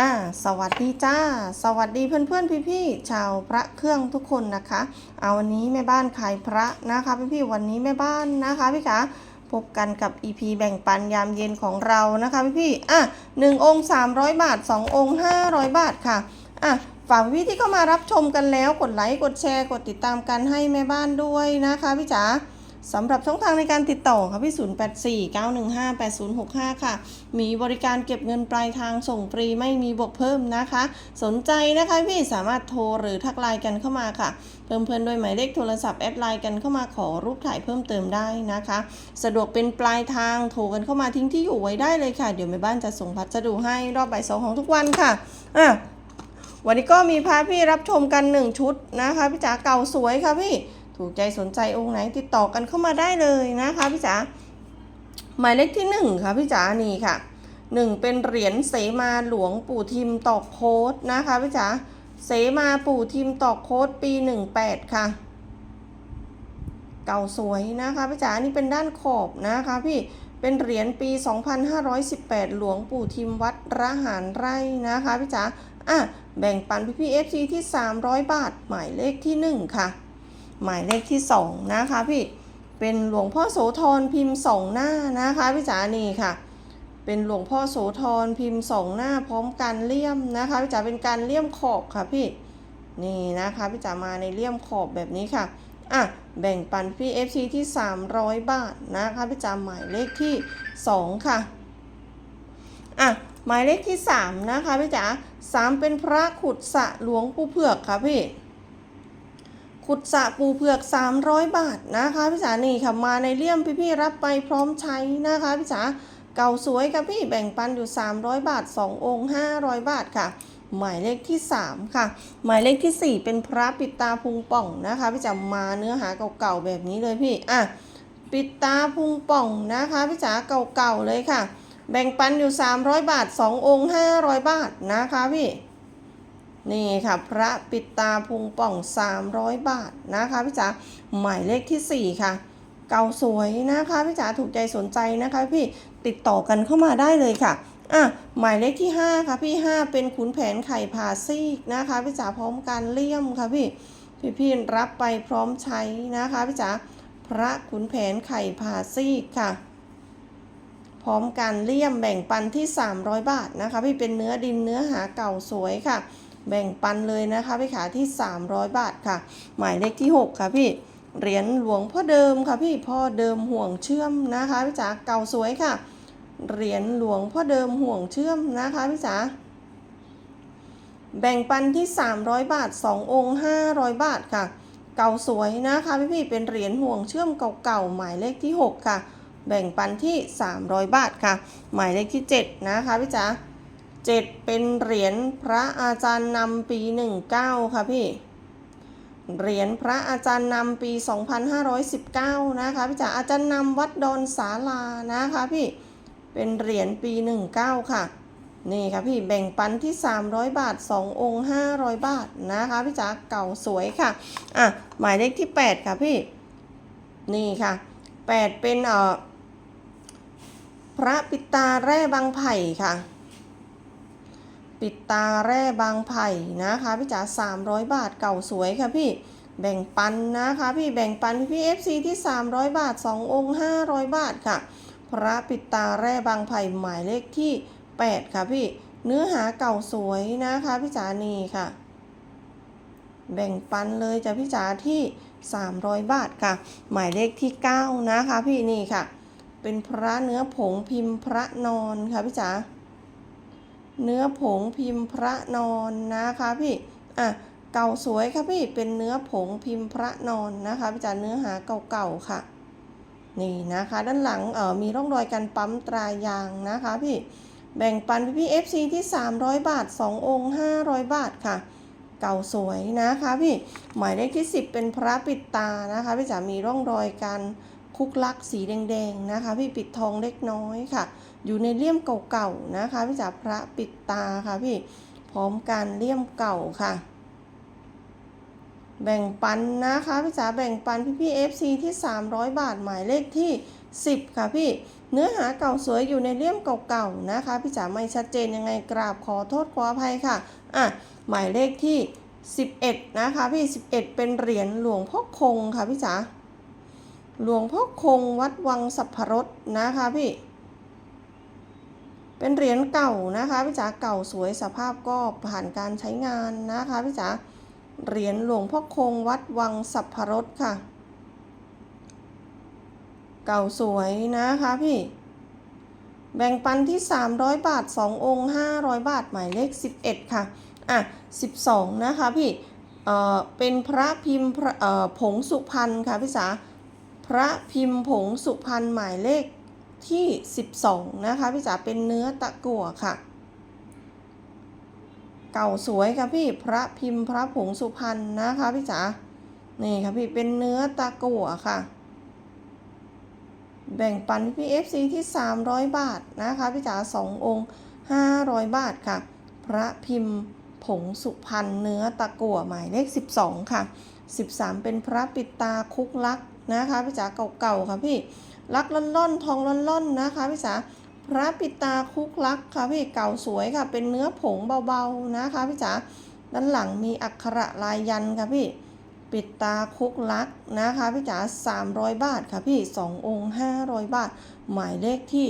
อ่าสวัสดีจ้า สวัสดีเพื่อนๆพี่ๆชาวพระเครื่องทุกคนนะคะเอาวันนี้แม่บ้านขายพระนะคะพี่ๆวันนี้แม่บ้านนะคะพี่คะพบกันกับ EP แบ่งปันยามเย็นของเรานะคะพี่ๆอะหนึ่งองค์300 บาท 2 องค์ 500 บาทค่ะอะฝากพี่ที่เข้ามารับชมกันแล้วกดไลค์กดแชร์กดติดตามกันให้แม่บ้านด้วยนะคะพี่จ๋า สำหรับช่องทางในการติดต่อค่ะพี่ 0849158065 ค่ะ มีบริการเก็บเงินปลายทางส่งฟรีไม่มีบวกเพิ่มนะคะ สนใจนะคะพี่สามารถโทรหรือทักไลน์กันเข้ามาค่ะ เพิ่มเพื่อนด้วยหมายเลขโทรศัพท์แอดไลน์กันเข้ามาขอรูปถ่ายเพิ่มเติมได้นะคะ สะดวกเป็นปลายทางโทรกันเข้ามาทิ้งที่อยู่ไว้ได้เลยค่ะ เดี๋ยวแม่บ้านจะส่งพัสดุให้รอบบ่ายสองของทุกวันค่ะอะวันนี้ก็มีพาพี่รับชมกันหนึ่งชุดนะคะพี่จ๋าเก่าสวยค่ะพี่ ถูกใจสนใจองค์ไหนติดต่อกันเข้ามาได้เลยนะคะพี่จ๋าหมายเลขที่หนึ่งค่ะพี่จ๋านี่ค่ะหนึ่งเป็นเหรียญเสมาหลวงปู่ทิมตอกโค้ดนะคะพี่จ๋าเสมาปู่ทิมตอกโค้ดปีหนึ่งแปดค่ะ เก่าสวยนะคะพี่จ๋านี่เป็นด้านขอบนะคะพี่เป็นเหรียญปี 2518 หลวงปู่ทิมวัดระหารไร่นะคะพี่จ๋าอะแบ่งปันพี่พี่เอฟซีที่ 300 บาท หมายเลขที่ 1 ค่ะ หมายเลขที่ 2 นะคะพี่เป็นหลวงพ่อโสธรพิมพ์สองหน้านะคะพี่จ๋านี่ค่ะ เป็นหลวงพ่อโสธรพิมพ์สองหน้า พร้อมการเลี่ยมนะคะพี่จ๋าเป็นการเลี่ยมขอบค่ะพี่นี่นะคะพี่จ๋ามาในเลี่ยมขอบแบบนี้ค่ะอะแบ่งปันพี่ FC ที่ 300 บาทนะคะพี่จำหมายเลขที่ 2 ค่ะอะหมายเลขที่ 3 นะคะพี่จ๋า3 เป็นพระขุดสะหลวงปู่เผือกค่ะพี่ ขุดสะปูเผือก 300 บาทนะคะพี่จ๋านี่ค่ะมาในเลี่ยมพี่พี่ๆรับไปพร้อมใช้นะคะพี่จ๋าเก่าสวยค่ะพี่แบ่งปันอยู่ 300 บาท 2 องค์ 500 บาทค่ะ หมายเลขที่ 3 ค่ะ หมายเลขที่ 4 เป็นพระปิดตาพุงป่องนะคะพี่จ๋ามาเนื้อหาเก่าๆแบบนี้เลยพี่อะปิดตาพุงป่องนะคะพี่จ๋าเก่าๆเลยค่ะ แบ่งปันอยู่ 300 บาท 2 องค์ 500 บาทนะคะพี่ นี่ค่ะพระปิดตาพุงป่อง 300 บาทนะคะพี่จ๋าหมายเลขที่ 4 ค่ะ เก่าสวยนะคะพี่จ๋าถูกใจสนใจนะคะพี่ติดต่อกันเข้ามาได้เลยค่ะอะหมายเลขที่ 5 ค่ะพี่ 5 เป็นขุนแผนไข่ผ่าซีกนะคะพี่จ๋าพร้อมการเลี่ยมค่ะพี่พี่พี่รับไปพร้อมใช้นะคะพี่จ๋าพระขุนแผนไข่ผ่าซีกค่ะ พร้อมการเลี่ยมแบ่งปันที่ 300 บาทนะคะ พี่เป็นเนื้อดินเนื้อหาเก่าสวยค่ะ แบ่งปันเลยนะคะพี่ขาที่ 300 บาทค่ะ หมายเลขที่ 6 ค่ะพี่เหรียญหลวงพ่อเดิมค่ะพี่พ่อเดิมห่วงเชื่อมนะคะพี่จ๋าเก่าสวยค่ะ เหรียญหลวงพ่อเดิมห่วงเชื่อมนะคะพี่จ๋าแบ่งปันที่ 300 บาท 2 องค์ 500 บาทค่ะ เก่าสวยนะคะพี่พี่เป็นเหรียญห่วงเชื่อมเก่าๆหมายเลขที่ 6 ค่ะ แบ่งปันที่ 300 บาทค่ะ หมายเลขที่ 7 นะคะพี่จ๋า 7 เป็นเหรียญพระอาจารย์นำปี 19 ค่ะพี่ เหรียญพระอาจารย์นำปี 2519 นะคะพี่จ๋าอาจารย์นำวัดดอนสาลานะคะพี่ เป็นเหรียญปี 19 ค่ะ นี่ค่ะพี่แบ่งปันที่ 300 บาท 2 องค์ 500 บาทนะคะพี่จ๋าเก่าสวยค่ะ อะ หมายเลขที่ 8 ค่ะพี่ นี่ค่ะ 8 เป็นเอ่อพระปิตาแร่บางไผ่ค่ะ ปิดตาแร่บางไผ่นะคะพี่จ๋า300 บาทเก่าสวยค่ะพี่ แบ่งปันนะคะ พี่แบ่งปันพี่ FC ที่ 300 บาท 2 องค์ 500 บาทค่ะ พระปิดตาแร่บางไผ่หมายเลขที่ 8 ค่ะพี่ เนื้อหาเก่าสวยนะคะพี่จ๋านี่ค่ะ แบ่งปันเลยจ้ะพี่จ๋าที่ 300 บาทค่ะ หมายเลขที่ 9 นะคะพี่นี่ค่ะ เป็นพระเนื้อผงพิมพ์พระนอนค่ะพี่จ๋า เนื้อผงพิมพ์พระนอนนะคะพี่ อะ เก่าสวยค่ะพี่เป็นเนื้อผงพิมพ์พระนอนนะคะพี่จ๋าเนื้อหาเก่าๆค่ะ นี่นะคะ ด้านหลังเอ่อมีร่องรอยการปั๊มตรายางนะคะพี่แบ่งปันพี่พี่ FC ที่ 300 บาท 2 องค์ 500 บาทค่ะ เก่าสวยนะคะพี่ หมายเลขที่ 10 เป็นพระปิดตานะคะพี่จ๋ามีร่องรอยการ คุกลักสีแดงๆนะคะพี่ปิดทองเล็กน้อยค่ะ อยู่ในเลี่ยมเก่าๆนะคะพี่จ๋าพระปิดตาค่ะพี่พร้อมการเลี่ยมเก่าค่ะ แบ่งปันนะคะพี่จ๋าแบ่งปันพี่พี่ FC ที่ 300 บาทหมายเลขที่ 10 ค่ะพี่เนื้อหาเก่าสวยอยู่ในเลี่ยมเก่าๆนะคะพี่จ๋าไม่ชัดเจนยังไงกราบขอโทษขออภัยค่ะอะหมายเลขที่ 11 นะคะพี่ 11 เป็นเหรียญหลวงพ่อคงค่ะพี่จ๋า หลวงพ่อคงวัดวังสัพพรสนะคะพี่ เป็นเหรียญเก่านะคะพี่จ๋าเก่าสวยสภาพก็ผ่านการใช้งานนะคะพี่จ๋าเหรียญหลวงพ่อคงวัดวังสัพพรสค่ะ เก่าสวยนะคะพี่ แบ่งปันที่ 300 บาท 2 องค์ 500 บาท หมายเลข 11 ค่ะ อะ 12 นะคะพี่ เอ่อ เป็นพระพิมพ์เอ่อผงสุพรรณค่ะพี่สา พระพิมพ์ผงสุพรรณหมายเลขที่ 12 นะคะ พี่จ๋าเป็นเนื้อตะกั่วค่ะ เก่าสวยค่ะพี่พระพิมพ์พระผงสุพรรณนะคะพี่จ๋านี่ค่ะพี่เป็นเนื้อตะกั่วค่ะ แบ่งปันพี่เอฟซีที่ 300 บาทนะคะพี่จ๋า2องค์ 500 บาทค่ะ พระพิมพ์ผงสุพรรณเนื้อตะกั่วหมายเลข 12 ค่ะ 13 เป็นพระปิดตาคุกลัก นะคะพี่จ๋าเก่าๆค่ะพี่ลักล่อนๆทองล่อนๆนะคะพี่จ๋าพระปิตาคุกลักค่ะพี่เก่าสวยค่ะ เป็นเนื้อผงเบาๆนะคะพี่จ๋าด้านหลังมีอักขระลายยันค่ะพี่ปิดตาคุกลักนะคะพี่จ๋า300 บาทค่ะพี่ 2 องค์ 500 บาท หมายเลขที่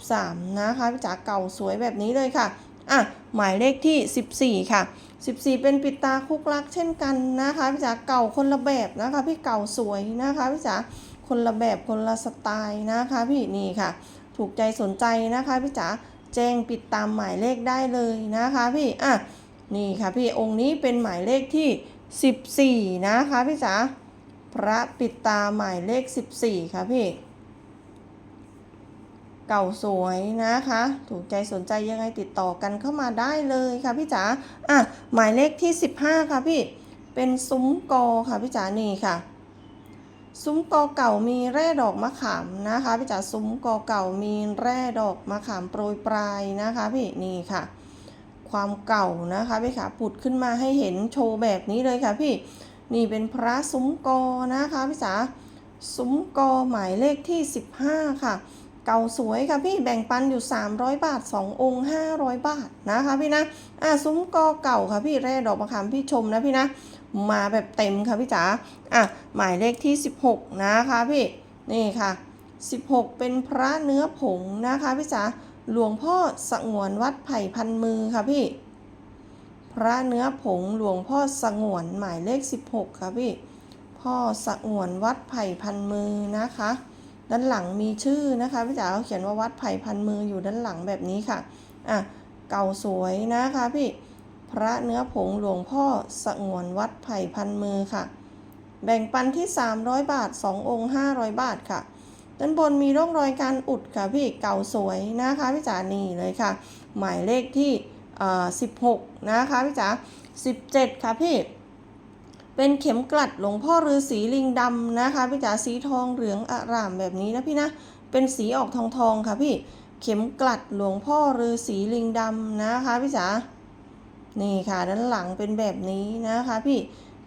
13 นะคะพี่จ๋าเก่าสวยแบบนี้เลยค่ะ อะหมายเลขที่ 14 ค่ะ 14 เป็นปิดตาคุกลักเช่นกันนะคะพี่จ๋าเก่าคนละแบบนะคะพี่เก่าสวยนะคะพี่จ๋าคนละแบบคนละสไตล์นะคะพี่นี่ค่ะ ถูกใจสนใจนะคะพี่จ๋าแจ้งปิดตามหมายเลขได้เลยนะคะพี่อะนี่ค่ะพี่องค์นี้เป็นหมายเลขที่ 14 นะคะพี่จ๋าพระปิดตาหมายเลข 14 ค่ะพี่ เก่าสวยนะคะ ถูกใจสนใจยังไงติดต่อกันเข้ามาได้เลยค่ะพี่จ๋าอะหมายเลขที่ 15 ค่ะพี่เป็นซุ้มกอค่ะพี่จ๋านี่ค่ะ ซุ้มกอเก่ามีแร่ดอกมะขามนะคะพี่จ๋าซุ้มกอเก่ามีแร่ดอกมะขามโปรยปลายนะคะพี่นี่ค่ะ ความเก่านะคะพี่ขาผุดขึ้นมาให้เห็นโชว์แบบนี้เลยค่ะพี่นี่เป็นพระซุ้มกอนะคะพี่จ๋าซุ้มกอหมายเลขที่ 15 ค่ะ เก่าสวยค่ะพี่แบ่งปันอยู่ 300 บาท 2 องค์ 500 บาทนะคะพี่นะอะซุ้มกอเก่าค่ะพี่แร่ดอกมะขามพี่ชมนะพี่นะ มาแบบเต็มค่ะพี่จ๋าอะหมายเลขที่ 16 นะคะพี่นี่ค่ะ 16 เป็นพระเนื้อผงนะคะพี่จ๋าหลวงพ่อสงวนวัดไผ่พันมือค่ะพี่ พระเนื้อผงหลวงพ่อสงวนหมายเลข 16 ค่ะพี่ พ่อสงวนวัดไผ่พันมือนะคะ ด้านหลังมีชื่อนะคะพี่จ๋าเขาเขียนว่าวัดไผ่พันมืออยู่ด้านหลังแบบนี้ค่ะอะเก่าสวยนะคะพี่พระเนื้อผงหลวงพ่อสงวนวัดไผ่พันมือค่ะ แบ่งปันที่ 300 บาท 2 องค์ 500 บาทค่ะ ด้านบนมีร่องรอยการอุดค่ะพี่เก่าสวยนะคะพี่จ๋านี่เลยค่ะ หมายเลขที่ 16 นะคะพี่จ๋า17 ค่ะพี่ เป็นเข็มกลัดหลวงพ่อฤาษีลิงดำนะคะพี่จ๋าสีทองเหลืองอร่ามแบบนี้นะพี่นะเป็นสีออกทองทองค่ะพี่เข็มกลัดหลวงพ่อฤาษีลิงดำนะคะพี่จ๋านี่ค่ะด้านหลังเป็นแบบนี้นะคะพี่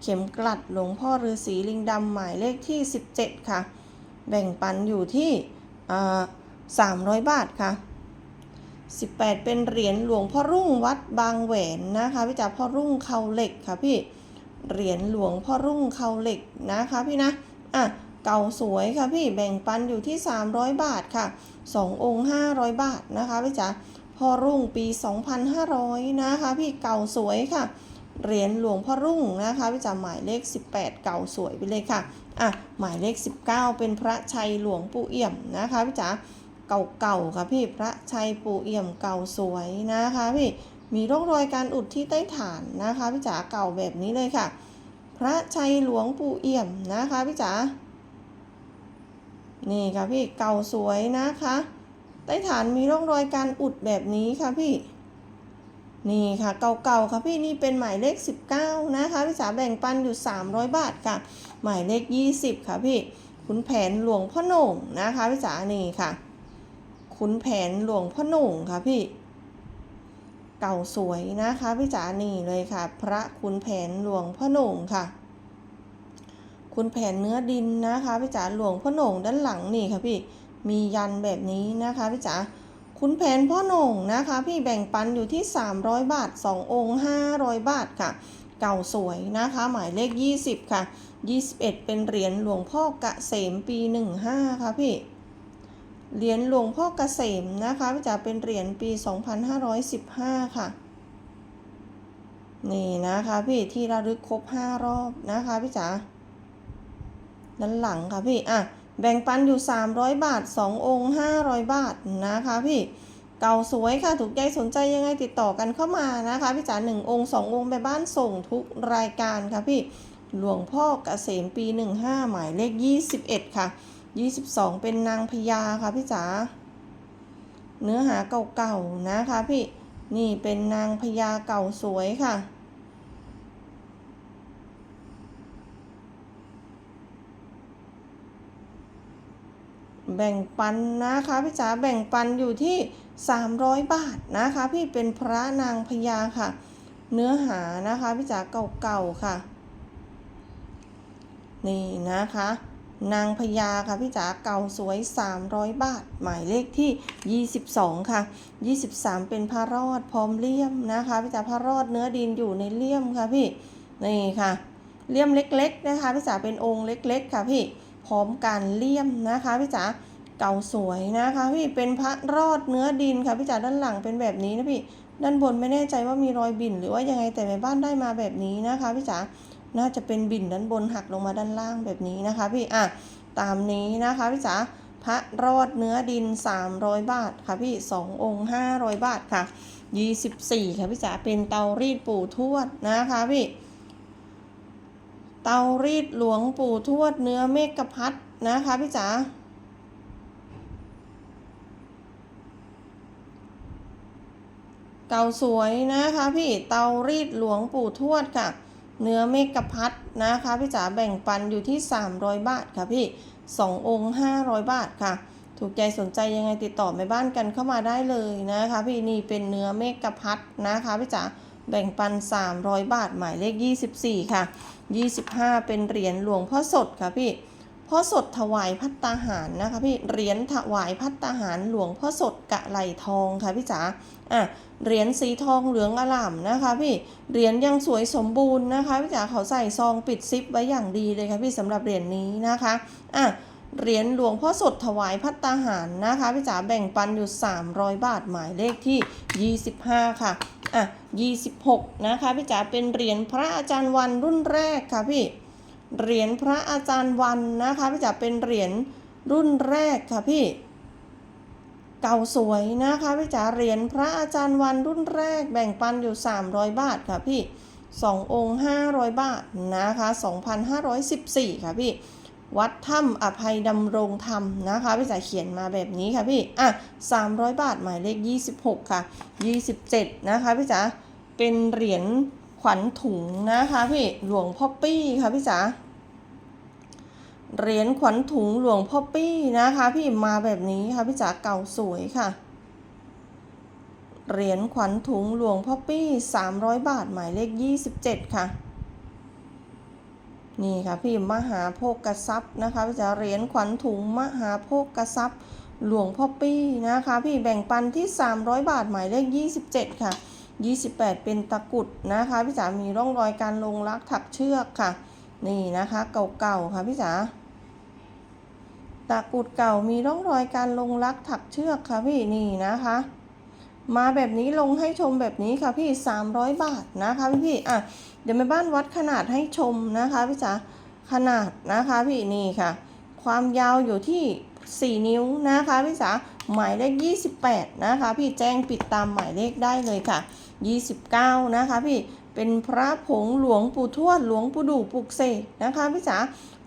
เข็มกลัดหลวงพ่อฤาษีลิงดำหมายเลขที่ 17 ค่ะ แบ่งปันอยู่ที่อ่า300บาทค่ะ18 เป็นเหรียญหลวงพ่อรุ่งวัดบางแหวนนะคะพี่จ๋าพ่อรุ่งเขาเหล็กค่ะพี่ เหรียญหลวงพ่อรุ่งเขาเหล็กนะคะพี่นะ อะ เก่าสวยค่ะพี่แบ่งปันอยู่ที่ 300 บาทค่ะ 2 องค์ 500 บาทนะคะพี่จ๋าพ่อรุ่งปี 2,500 นะคะ พี่เก่าสวยค่ะเหรียญหลวงพ่อรุ่งนะคะพี่จ๋าหมายเลข 18 เก่าสวยไปเลยค่ะ อะ หมายเลข 19 เป็นพระชัยหลวงปู่เอี่ยมนะคะพี่จ๋าเก่าๆค่ะพี่พระชัยปู่เอี่ยมเก่าสวยนะคะพี่ มีร่องรอยการอุดที่ใต้ฐานนะคะพี่จ๋าเก่าแบบนี้เลยค่ะ พระชัยหลวงปู่เอี่ยมนะคะพี่จ๋านี่ค่ะพี่เก่าสวยนะคะ ใต้ฐานมีร่องรอยการอุดแบบนี้ค่ะพี่นี่ค่ะเก่าๆค่ะพี่นี่เป็นหมายเลข 19 นะคะพี่จ๋าแบ่งปันอยู่ 300 บาทค่ะ หมายเลข 20 ค่ะพี่ขุนแผนหลวงพ่อหนุ่งนะคะพี่จ๋านี่ค่ะขุนแผนหลวงพ่อหนุ่งค่ะพี่ เก่าสวยนะคะพี่จ๋านี่เลยค่ะ พระขุนแผนหลวงพ่อหน่งค่ะ คุณแผนเนื้อดินนะคะพี่จ๋าหลวงพ่อหน่งด้านหลังนี่ค่ะพี่มียันแบบนี้นะคะพี่จ๋าคุณแผนพ่อหน่งนะคะ พี่แบ่งปันอยู่ที่ 300 บาท 2 องค์ 500 บาทค่ะ เก่าสวยนะคะ หมายเลข 20 ค่ะ 21 เป็นเหรียญหลวงพ่อกะเสมปี 15 ค่ะพี่ เหรียญหลวงพ่อกเกษมนะคะพี่จ๋าเป็นเหรียญปี 2515 ค่ะ นี่นะคะพี่ที่ระลึกครบ 5 รอบนะคะพี่จ๋าด้านหลังค่ะพี่อะแบ่งปันอยู่ 300 บาท 2 องค์ 500 บาทนะคะพี่เก่าสวยค่ะถูกใจสนใจยังไงติดต่อกันเข้ามานะคะพี่จ๋า1องค์2องค์ไปบ้านส่งทุกรายการค่ะพี่หลวงพ่อเกษมปี 15 หมายเลข 21 ค่ะ 22 เป็นนางพญาค่ะพี่จ๋าเนื้อหาเก่าๆนะคะพี่นี่เป็นนางพญาเก่าสวยค่ะ แบ่งปันนะคะพี่จ๋าแบ่งปันอยู่ที่ 300 บาทนะคะ พี่เป็นพระนางพญาค่ะ เนื้อหานะคะพี่จ๋าเก่าๆค่ะ นี่นะคะ นางพญาค่ะพี่จ๋าเก่าสวย 300 บาท หมายเลขที่ 22 ค่ะ 23 เป็นพระรอดพร้อมเลี่ยมนะคะพี่จ๋าพระรอดเนื้อดินอยู่ในเลี่ยมค่ะพี่นี่ค่ะเลี่ยมเล็ก ๆ นะคะพี่จ๋าเป็นองค์เล็ก ๆ ค่ะพี่พร้อมการเลี่ยมนะคะพี่จ๋าเก่าสวยนะคะพี่เป็นพระรอดเนื้อดินค่ะพี่จ๋าด้านหลังเป็นแบบนี้นะพี่ด้านบนไม่แน่ใจว่ามีรอยบิ่นหรือว่ายังไงแต่แม่บ้านได้มาแบบนี้นะคะพี่จ๋า น่าจะเป็นบิ่นด้านบนหักลงมาด้านล่างแบบนี้นะคะ พี่อะตามนี้นะคะพี่จ๋าพระรอดเนื้อดิน 300 บาทค่ะพี่ 2 องค์ 500 บาทค่ะ 24 ค่ะพี่จ๋าเป็นเตารีดปู่ทวดนะคะพี่ เตารีดหลวงปู่ทวดเนื้อเมกะพัดนะคะพี่จ๋าเตาสวยนะคะพี่เตารีดหลวงปู่ทวดค่ะ เนื้อเมกะพัดนะคะพี่จ๋าแบ่งปันอยู่ที่ 300 บาทค่ะพี่ 2 องค์ 500 บาทค่ะ ถูกใจสนใจยังไงติดต่อแม่บ้านกันเข้ามาได้เลยนะคะพี่นี่เป็นเนื้อเมกะพัดนะคะพี่จ๋าแบ่งปัน 300 บาทหมายเลข 24 ค่ะ 25 เป็นเหรียญหลวงพ่อสดค่ะพี่พ่อสดถวายพัตตาหารนะคะพี่เหรียญถวายพัตตาหารหลวงพ่อสดกะไหลทองค่ะพี่จ๋าอะ เหรียญสีทองเหลืองอล่ามนะคะพี่ เหรียญยังสวยสมบูรณ์นะคะพี่จ๋าเขาใส่ซองปิดซิปไว้อย่างดีเลยค่ะพี่สำหรับเหรียญนี้นะคะอะเหรียญหลวงพ่อสดถวายพัตตาหารนะคะพี่จ๋าแบ่งปันอยู่ 300 บาทหมายเลขที่ 25 ค่ะอะ26 นะคะพี่จ๋าเป็นเหรียญพระอาจารย์วันรุ่นแรกค่ะพี่เหรียญพระอาจารย์วันนะคะพี่จ๋าเป็นเหรียญรุ่นแรกค่ะพี่ เก่าสวยนะคะพี่จ๋าเหรียญพระอาจารย์วันรุ่นแรกแบ่งปันอยู่ 300 บาทค่ะพี่ 2 องค์ 500 บาทนะคะ 2,514 ค่ะพี่ วัดถ้ำอภัยดำรงธรรมนะคะพี่จ๋าเขียนมาแบบนี้ค่ะพี่อะ300 บาทหมายเลข 26 ค่ะ 27 นะคะพี่จ๋าเป็นเหรียญขวัญถุงนะคะพี่หลวงพ่อปี้ค่ะพี่จ๋า เหรียญขวัญถุงหลวงพ่อปี้นะคะ พี่มาแบบนี้ค่ะพี่จ๋าเก่าสวยค่ะ เหรียญขวัญถุงหลวงพ่อปี้300บาทหมายเลข27ค่ะ นี่ค่ะพี่มหาโภกทรัพย์นะคะพี่จ๋าเหรียญขวัญถุงมหาโภกทรัพย์หลวงพ่อปี้นะคะ พี่แบ่งปันที่ 300 บาทหมายเลข 27 ค่ะ 28 เป็นตะกุดนะคะ พี่จ๋ามีร่องรอยการลงรักถักเชือกค่ะ นี่นะคะ เก่าๆค่ะพี่จ๋า ตะกรุดเก่ามีร่องรอยการลงรักถักเชือกค่ะพี่นี่นะคะ มาแบบนี้ลงให้ชมแบบนี้ค่ะพี่ 300 บาทนะคะพี่พี่อะเดี๋ยวแม่บ้านวัดขนาดให้ชมนะคะพี่จ๋าขนาดนะคะพี่นี่ค่ะ ความยาวอยู่ที่ 4 นิ้วนะคะพี่จ๋าหมายเลข 28 นะคะ พี่แจ้งปิดตามหมายเลขได้เลยค่ะ 29 นะคะพี่เป็นพระผงหลวงปู่ทวดหลวงปู่ดูปลุกเสกนะคะพี่จ๋า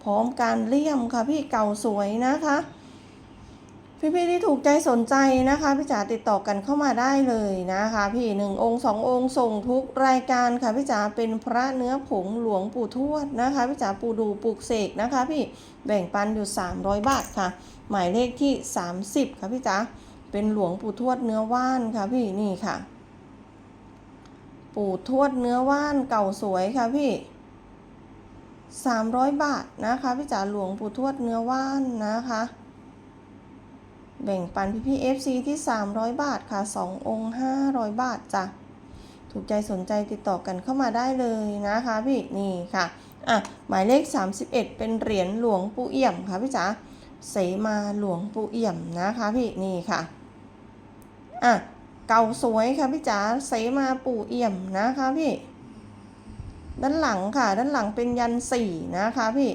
พร้อมการเลี่ยมค่ะพี่เก่าสวยนะคะ พี่ๆที่ถูกใจสนใจนะคะ พี่จ๋าติดต่อกันเข้ามาได้เลยนะคะ พี่หนึ่งองค์สององค์ส่งทุกรายการค่ะพี่จ๋าเป็นพระเนื้อผงหลวงปู่ทวดนะคะพี่จ๋าปู่ดูปลุกเสกนะคะ พี่แบ่งปันอยู่ 300 บาทค่ะ หมายเลขที่ 30 ค่ะพี่จ๋าเป็นหลวงปู่ทวดเนื้อว่านค่ะพี่นี่ค่ะ ปู่ทวดเนื้อว่านเก่าสวยค่ะพี่ 300 บาทนะคะพี่จ๋าหลวงปู่ทวดเนื้อว่านนะคะ แบ่งปันพี่พี่ FC ที่ 300 บาทค่ะ 2 องค์ 500 บาทจ้ะถูกใจสนใจติดต่อกันเข้ามาได้เลยนะคะพี่นี่ค่ะอะหมายเลข 31 เป็นเหรียญหลวงปู่เอี่ยมค่ะพี่จ๋าเสมาหลวงปู่เอี่ยมนะคะพี่นี่ค่ะอะเก่าสวยค่ะพี่จ๋าเสมาปู่เอี่ยมนะคะพี่ ด้านหลังค่ะ ด้านหลังเป็นยันสี่นะคะพี่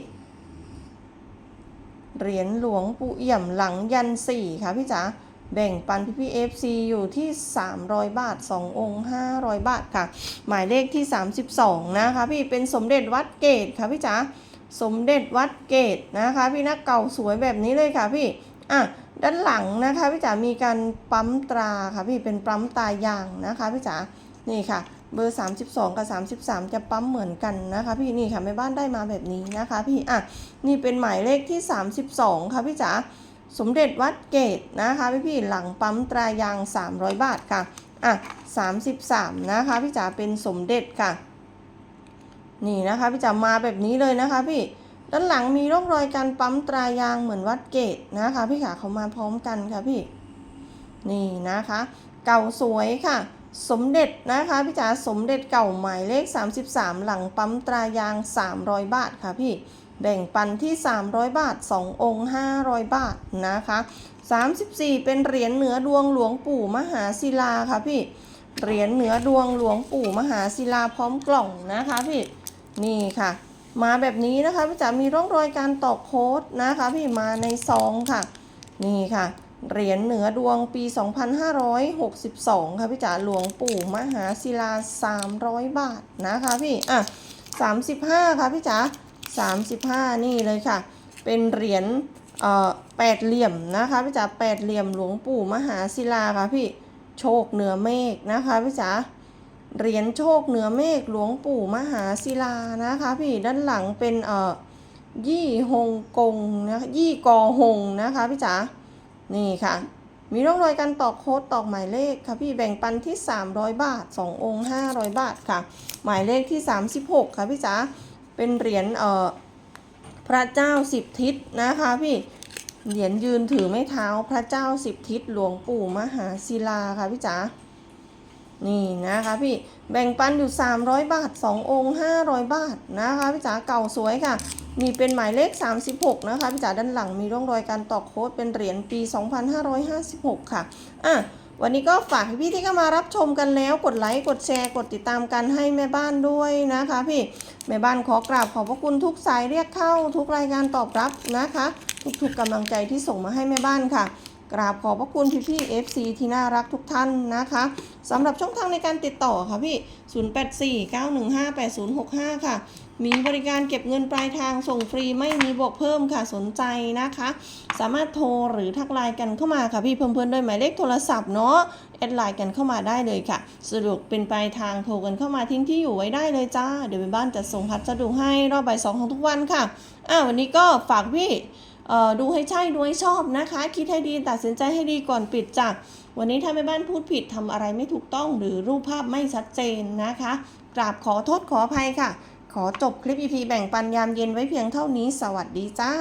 เหรียญหลวงปู่เอี่ยมหลังยันสี่ค่ะพี่จ๋าแบ่งปันพี่พี่ FC อยู่ที่ 300 บาท 2 องค์ 500 บาทค่ะ หมายเลขที่ 32 นะคะพี่เป็นสมเด็จวัดเกตค่ะพี่จ๋าสมเด็จวัดเกตนะคะพี่นักเก่าสวยแบบนี้เลยค่ะพี่อะด้านหลังนะคะพี่จ๋ามีการปั๊มตราค่ะพี่เป็นปั๊มตายางนะคะพี่จ๋า นี่ค่ะ เบอร์ 32 กับ 33 จะปั๊มเหมือนกันนะคะพี่นี่ค่ะแม่บ้านได้มาแบบนี้นะคะ พี่อะนี่เป็นหมายเลขที่ 32 ค่ะพี่จ๋าสมเด็จวัดเกตนะคะพี่พี่หลังปั๊มตรายาง 300 บาทค่ะอะ33 นะคะพี่จ๋าเป็นสมเด็จค่ะ นี่นะคะพี่จ๋ามาแบบนี้เลยนะคะพี่ด้านหลังมีร่องรอยการปั๊มตรายางเหมือนวัดเกตนะคะ พี่ขาเขามาพร้อมกันค่ะพี่ นี่นะคะ เก่าสวยค่ะ สมเด็จนะคะพี่จ๋าสมเด็จเก่าหมายเลข 33 หลังปั๊มตรายาง 300 บาทค่ะพี่แบ่งปันที่ 300 บาท 2 องค์ 500 บาทนะคะ 34 เป็นเหรียญเหนือดวงหลวงปู่มหาศิลาค่ะพี่เหรียญเหนือดวงหลวงปู่มหาศิลาพร้อมกล่องนะคะพี่นี่ค่ะ มาแบบนี้นะคะพี่จ๋ามีร่องรอยการตอกโค้ดนะคะพี่มาในซองค่ะ นี่ค่ะ เหรียญเหนือดวงปี 2562 ค่ะพี่จ๋าหลวงปู่มหาศิลา 300 บาทนะคะพี่ อะ 35 ค่ะพี่จ๋า35 นี่เลยค่ะ เป็นเหรียญเอ่อแปดเหลี่ยมนะคะพี่จ๋าแปดเหลี่ยมหลวงปู่มหาศิลาค่ะพี่ โชคเหนือเมฆนะคะพี่จ๋าเหรียญโชคเหนือเมฆหลวงปู่มหาศิลานะคะพี่ด้านหลังเป็นเอ่อยี่ฮงกงนะคะยี่กอหงนะคะพี่จ๋า นี่ค่ะ มีร่องรอยการตอกโค้ดตอกหมายเลขค่ะพี่แบ่งปันที่ 300 บาท 2 องค์ 500 บาทค่ะ หมายเลขที่ 36 ค่ะพี่จ๋าเป็นเหรียญเอ่อพระเจ้าสิบทิศนะคะพี่เหรียญยืนถือไม้เท้าพระเจ้าสิบทิศหลวงปู่มหาศิลาค่ะพี่จ๋านี่นะคะพี่แบ่งปันอยู่ 300 บาท 2 องค์ 500 บาทนะคะพี่จ๋าเก่าสวยค่ะ มีเป็นหมายเลข 36 นะคะพี่จ๋าด้านหลังมีร่องรอยการตอกโค้ดเป็นเหรียญปี 2556 ค่ะอะวันนี้ก็ฝากพี่ที่เข้ามารับชมกันแล้วกดไลค์กดแชร์ กดติดตามกันให้แม่บ้านด้วยนะคะ พี่แม่บ้านขอกราบขอบพระคุณทุกสายเรียกเข้า ทุกรายการตอบรับนะคะ ทุกๆกำลังใจที่ส่งมาให้แม่บ้านค่ะ กราบขอบพระคุณพี่ๆ FC ที่น่ารักทุกท่านนะคะสำหรับช่องทางในการติดต่อค่ะพี่ 0849158065 ค่ะ มีบริการเก็บเงินปลายทางส่งฟรีไม่มีบวกเพิ่มค่ะสนใจนะคะ สามารถโทรหรือทักไลน์กันเข้ามาค่ะพี่เพิ่มๆด้วยหมายเลขโทรศัพท์เนาะแอดไลน์กันเข้ามาได้เลยค่ะ สะดวกเป็นปลายทางโทรกันเข้ามาทิ้งที่อยู่ไว้ได้เลยจ้า เดี๋ยวเป็นบ้านจะส่งพัสดุให้รอบบ่ายสองของทุกวันค่ะ อ่าวันนี้ก็ฝากพี่ ดูให้ใช่ดูให้ชอบนะคะ คิดให้ดีตัดสินใจให้ดีก่อนปิดจาก วันนี้ถ้าแม่บ้านพูดผิดทำอะไรไม่ถูกต้อง หรือรูปภาพไม่ชัดเจนนะคะ กราบขอโทษขออภัยค่ะ ขอจบคลิป EP แบ่งปันยามเย็นไว้เพียงเท่านี้ สวัสดีจ้า